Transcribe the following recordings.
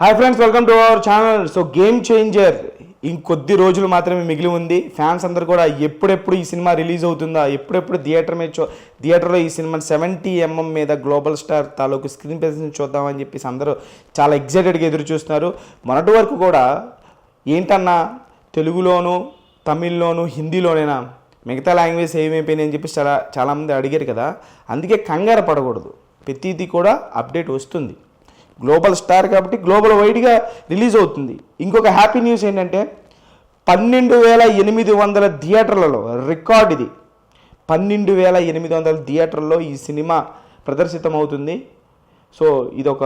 Hi friends welcome to our channel so game changer ఇంకొద్ది రోజులు మాత్రమే మిగిలి ఉంది. ఫ్యాన్స్ అందరు కూడా ఎప్పుడెప్పుడు ఈ సినిమా రిలీజ్ అవుతుందా ఎప్పుడెప్పుడు థియేటర్ మీద చూ థియేటర్లో ఈ సినిమా సెవెంటీ ఎంఎం మీద గ్లోబల్ స్టార్ తాలూకు స్క్రీన్ ప్రెసెన్స్ చూద్దామని చెప్పేసి అందరూ చాలా ఎగ్జైటెడ్గా ఎదురు చూస్తున్నారు. మొన్నటి వరకు కూడా ఏంటన్నా తెలుగులోను తమిళ్ళోను హిందీలోనైనా మిగతా లాంగ్వేజ్ ఏమైపోయినాయి అని చెప్పి చాలా చాలామంది అడిగారు కదా. అందుకే కంగారు పడకూడదు. ప్రతిదీ కూడా అప్డేట్ వస్తుంది. గ్లోబల్ స్టార్ కాబట్టి గ్లోబల్ వైడ్గా రిలీజ్ అవుతుంది. ఇంకొక హ్యాపీ న్యూస్ ఏంటంటే పన్నెండు వేల ఎనిమిది వందల థియేటర్లలో రికార్డ్ ఇది. పన్నెండు వేల ఎనిమిది వందల థియేటర్లో ఈ సినిమా ప్రదర్శితం అవుతుంది సో ఇది ఒక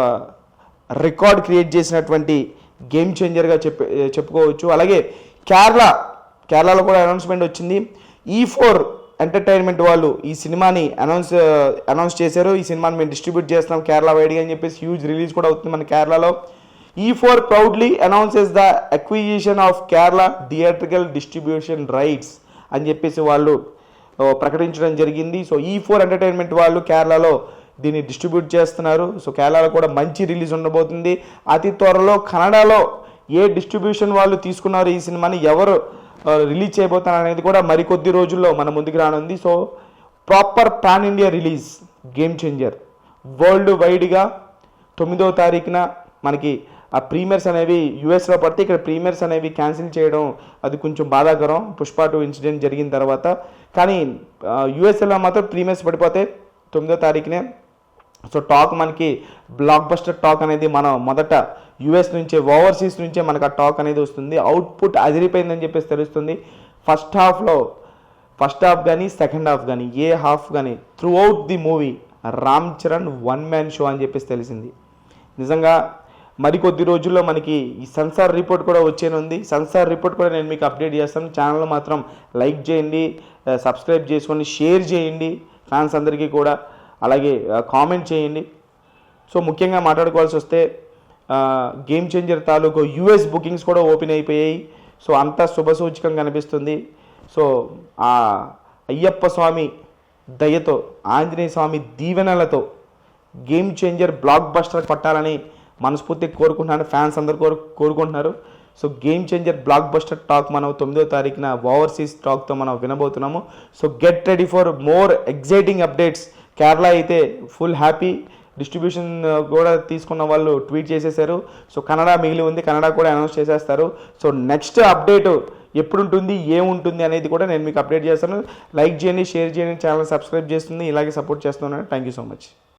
రికార్డ్ క్రియేట్ చేసినటువంటి గేమ్ చేంజర్గా చెప్ప చెప్పుకోవచ్చు. అలాగే కేరళ కేరళలో కూడా అనౌన్స్మెంట్ వచ్చింది. ఈ ఫోర్ ఎంటర్టైన్మెంట్ వాళ్ళు ఈ సినిమాని అనౌన్స్ అనౌన్స్ చేశారు. ఈ సినిమాని మేము డిస్ట్రిబ్యూట్ చేస్తున్నాం కేరళ వైడ్గా అని చెప్పేసి హ్యూజ్ రిలీజ్ కూడా అవుతుంది మన కేరళలో. ఈ four proudly announces the acquisition of Kerala theatrical distribution rights అని చెప్పేసి వాళ్ళు ప్రకటించడం జరిగింది. సో ఈ ఫోర్ ఎంటర్టైన్మెంట్ వాళ్ళు కేరళలో దీన్ని డిస్ట్రిబ్యూట్ చేస్తున్నారు. సో కేరళలో కూడా మంచి రిలీజ్ ఉండబోతుంది. అతి త్వరలో కన్నడలో ఏ డిస్ట్రిబ్యూషన్ వాళ్ళు తీసుకున్నారు ఈ సినిమాని ఎవరు రిలీజ్ చేయబోతున్నారు అనేది కూడా మరికొద్ది రోజుల్లో మన ముందుకు రానుంది. So proper pan India release game changer. World వైడ్గా తొమ్మిదవ తారీఖున మనకి ఆ ప్రీమియర్స్ అనేవి యూఎస్లో పడితే ఇక్కడ ప్రీమియర్స్ అనేవి క్యాన్సిల్ చేయడం అది కొంచెం బాధాకరం. పుష్ప టూ ఇన్సిడెంట్ జరిగిన తర్వాత. కానీ యుఎస్ఏలో మాత్రం ప్రీమియర్స్ పడిపోతే తొమ్మిదో తారీఖునే. సో టాక్ మనకి బ్లాక్ బస్టర్ టాక్ అనేది మనం మొదట యుఎస్ నుంచే ఓవర్సీస్ నుంచే మనకు ఆ టాక్ అనేది వస్తుంది. అవుట్పుట్ అదిరిపోయిందని చెప్పేసి తెలుస్తుంది. ఫస్ట్ హాఫ్లో ఫస్ట్ హాఫ్ కానీ సెకండ్ హాఫ్ కానీ ఏ హాఫ్ కానీ throughout the movie Ram Charan one man show అని చెప్పేసి తెలిసింది. నిజంగా మరికొద్ది రోజుల్లో మనకి ఈ సెన్సార్ రిపోర్ట్ కూడా వచ్చేనుంది. సెన్సార్ రిపోర్ట్ కూడా నేను మీకు అప్డేట్ చేస్తాను. ఛానల్ మాత్రం లైక్ చేయండి సబ్స్క్రైబ్ చేసుకొని షేర్ చేయండి ఫ్యాన్స్ అందరికీ కూడా. అలాగే కామెంట్ చేయండి. సో ముఖ్యంగా మాట్లాడుకోవాల్సి వస్తే గేమ్ చేంజర్ తాలూకు యూఎస్ బుకింగ్స్ కూడా ఓపెన్ అయిపోయాయి. సో అంతా శుభసూచకం కనిపిస్తుంది. సో ఆ అయ్యప్ప స్వామి దయతో ఆంజనేయ స్వామి దీవెనలతో గేమ్ చేంజర్ బ్లాక్ బస్టర్ కొట్టాలని మనస్ఫూర్తిగా కోరుకుంటున్నాను. ఫ్యాన్స్ అందరు కోరు కోరుకుంటున్నారు. So game changer blockbuster talk మనం తొమ్మిదో తారీఖున ఓవర్సీస్ టాక్తో మనం వినబోతున్నాము. So get ready for more exciting updates Kerala అయితే ఫుల్ హ్యాపీ డిస్ట్రిబ్యూషన్ కూడా తీసుకున్న వాళ్ళు ట్వీట్ చేసేసారు. సో కన్నడ మిగిలి ఉంది కన్నడ కూడా అనౌన్స్ చేసేస్తారు. సో నెక్స్ట్ అప్డేట్ ఎప్పుడు ఉంటుంది ఏముంటుంది అనేది కూడా నేను మీకు అప్డేట్ చేస్తాను. లైక్ చేయండి షేర్ చేయండి ఛానల్ సబ్స్క్రైబ్ చేస్తుంది. ఇలాగే సపోర్ట్ చేస్తున్నాను. Thank you so much